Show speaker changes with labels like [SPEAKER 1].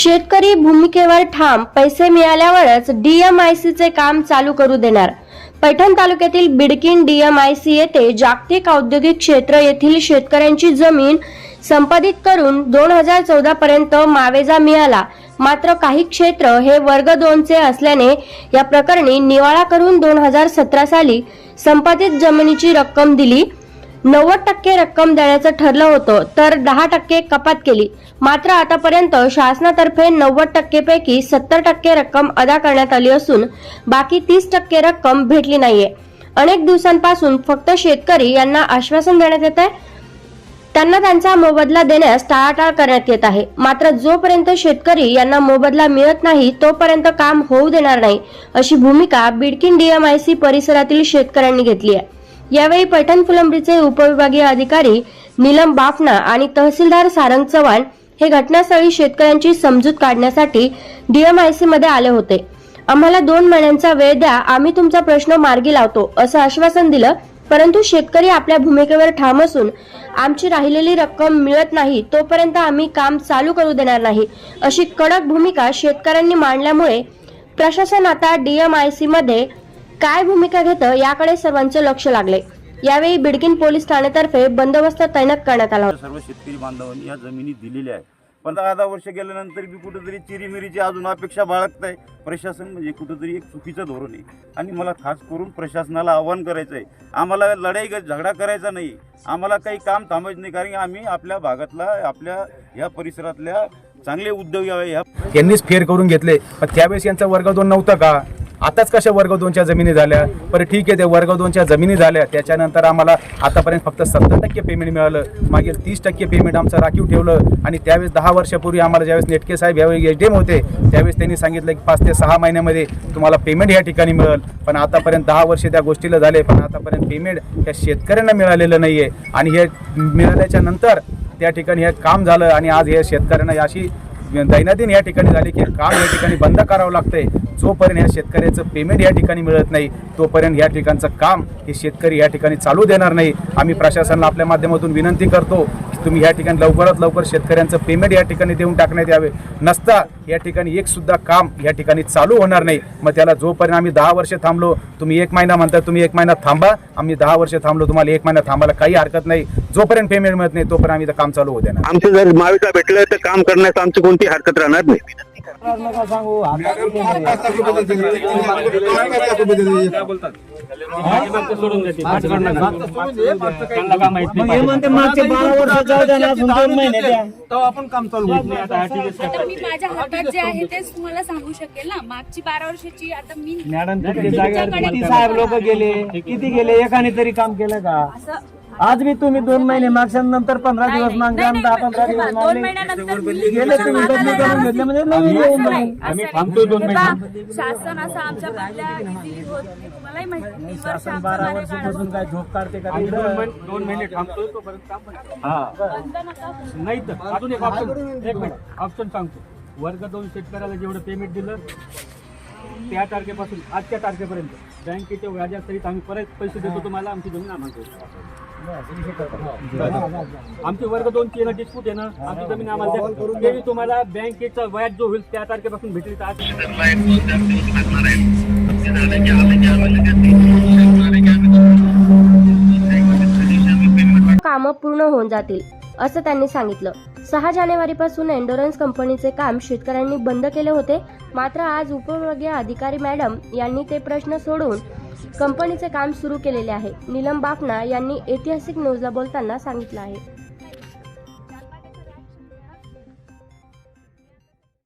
[SPEAKER 1] शेतकरी भूमिकेवर ठाम पैसे मिळाल्यावरच डीएमआयसीचे काम चालू करू देणार. पैठण तालुक्यातील बिडकिन डीएमआयसी येथे जागतिक औद्योगिक क्षेत्र येथील शेतकऱ्यांची जमीन संपादित करून दोन हजार चौदा पर्यंत मावेजा मिळाला. मात्र काही क्षेत्र हे वर्ग दोनचे असल्याने या प्रकरणी निवाळा करून दोन हजार सतरा साली संपादित जमिनीची रक्कम दिली. नव्वद टक्के रक्कम देण्याचं ठरलं होतं तर दहा टक्के कपात केली. मात्र आतापर्यंत शासनातर्फे नव्वद टक्केपैकी सत्तर टक्के रक्कम अदा करण्यात आली असून बाकी तीस टक्के रक्कम भेटली नाहीये. अनेक दिवसांपासून फक्त शेतकरी यांना आश्वासन देण्यात येत आहे त्यांना त्यांचा मोबदला देण्यास टाळाटाळ करण्यात येत आहे. मात्र जोपर्यंत शेतकरी यांना मोबदला मिळत नाही तोपर्यंत काम होऊ देणार नाही अशी भूमिका बिडकिन डीएमआयसी परिसरातील शेतकऱ्यांनी घेतली आहे. यावेळी पैठण फुलंब्रीचे उपविभागीय अधिकारी नीलम बाफना आणि तहसीलदार सारंग चव्हाण हे घटनास्थळी शेतकऱ्यांची समजूत काढण्यासाठी डीएमआयसी मध्ये आले होते. आम्हाला दोन महिन्यांचा वेळ द्या आम्ही तुमचा प्रश्न मार्गी लावतो असं आश्वासन दिलं परंतु शेतकरी आपल्या भूमिकेवर ठाम असून आमची राहिलेली रक्कम मिळत नाही तोपर्यंत आम्ही काम चालू करू देणार नाही अशी कडक भूमिका शेतकऱ्यांनी मांडल्यामुळे प्रशासन आता डीएमआयसी मध्ये काय भूमिका घेतं याकडे सर्वांचे लक्ष लागले. यावेळी बिडकीन पोलीस ठाण्यातर्फे बंदोबस्त तैनात करण्यात आला.
[SPEAKER 2] सर्व शेतकरी बांधवांनी या जमिनी दिलेल्या आहे पण दहा वर्ष गेल्यानंतर बी कुठेतरी चिरीमिरीची अजून अपेक्षा बाळगत आहे प्रशासन म्हणजे कुठेतरी एक चुकीचं धोरण आहे. आणि मला खास करून प्रशासनाला आव्हान करायचं आहे आम्हाला लढाई झगडा करायचा नाही. आम्हाला काही काम थांबायचं नाही. कारण की आम्ही आपल्या भागातला आपल्या या परिसरातल्या चांगले उद्योग यावे ह्या
[SPEAKER 3] यांनीच फेर करून घेतले. पण त्यावेळेस यांचा वर्ग दोन नव्हता का? आताच कशा वर्ग दोनच्या जमिनी झाल्या? बरं ठीक आहे ते वर्ग दोनच्या जमिनी झाल्या. त्याच्यानंतर आम्हाला आतापर्यंत फक्त सत्तर टक्के पेमेंट मिळालं. मागील तीस टक्के पेमेंट आमचं राखीव ठेवलं. आणि त्यावेळेस दहा वर्षापूर्वी आम्हाला ज्यावेळेस नेटके साहेब यावेळी एच डी एम होते त्यावेळेस त्यांनी सांगितलं की पाच ते सहा महिन्यामध्ये तुम्हाला पेमेंट या ठिकाणी मिळेल. पण आतापर्यंत दहा वर्ष त्या गोष्टीला झाले पण आतापर्यंत पेमेंट त्या शेतकऱ्यांना मिळालेलं नाही आहे आणि हे मिळाल्याच्या नंतर त्या ठिकाणी हे काम झालं आणि आज हे शेतकऱ्यांना अशी दैनंदिन या ठिकाणी झाली की काम या ठिकाणी बंद करावं लागतंय. जोपर्यंत या शेतकऱ्याचं पेमेंट या ठिकाणी मिळत नाही तोपर्यंत या ठिकाणचं काम हे शेतकरी या ठिकाणी चालू देणार नाही. आम्ही प्रशासनाला आपल्या माध्यमातून विनंती करतो की तुम्ही या ठिकाणी लवकरात लवकर शेतकऱ्यांचं पेमेंट या ठिकाणी देऊन टाकण्यात यावे. नसता या ठिकाणी एक सुद्धा काम या ठिकाणी चालू होणार नाही. मग त्याला जोपर्यंत आम्ही दहा वर्ष थांबलो तुम्ही एक महिना म्हणता तुम्ही एक महिना थांबा. आम्ही दहा वर्ष थांबलो तुम्हाला एक महिना थांबायला काही हरकत नाही. जोपर्यंत पेमेंट मिळत नाही तोपर्यंत आम्ही काम चालू होऊ देणार
[SPEAKER 4] आमचं जर माविका भेटलं तर काम करण्यास आमची कोणती हरकत राहणार नाही.
[SPEAKER 5] मग हे म्हणते मागचे बारा वर्ष जाऊ द्या ना अजून दोन महिने द्या
[SPEAKER 6] आता मी माझ्या हातात जे आहे तेच तुम्हाला सांगू शकेल ना. मागची बारा वर्षाची आता मी
[SPEAKER 5] मॅडम किती साहेब लोक गेले? किती गेले? एकाने तरी काम केलं का?
[SPEAKER 6] असं
[SPEAKER 5] आज मी तुम्ही दोन महिने मागच्या नंतर पंधरा दिवस मागले दहा पंधरा दिवस
[SPEAKER 6] दोन
[SPEAKER 5] मागले गेले तुम्ही बदली करून घेतले म्हणजे नवीन येऊन जाईल
[SPEAKER 6] आम्ही थांबतो दोन महिने. शासन असं आमच्या
[SPEAKER 5] शासन बारा वर्षापासून काय झोप काढते का
[SPEAKER 7] दोन महिने थांबतो. नाही तर अजून एक ऑप्शन एक मिनिट ऑप्शन सांगतो. वर्ग दोन शेतकऱ्याला जेवढं पेमेंट दिलं त्या तारखेपासून आजच्या तारखेपर्यंत. बँकेच्या व्याजासहित आम्ही परत पैसे देतो तुम्हाला आमची जमीन आम्हाला. आमचे वर्ग दोन तीन डिस्प्यूट आहे ना आमची जमीन आम्हाला द्या. तुम्हाला बँकेचा व्याज जो होईल त्या तारखेपासून भेटेल तर
[SPEAKER 1] कामं पूर्ण होऊन जातील असं त्यांनी सांगितलं. सहा जानेवारीपासून एन्डोरन्स कंपनीचे काम शेतकऱ्यांनी बंद केले होते. मात्र आज उपविभागीय अधिकारी मॅडम यांनी ते प्रश्न सोडून कंपनीचे काम सुरू केलेले आहे. नीलम बाफना यांनी ऐतिहासिक न्यूजला बोलताना सांगितलं आहे.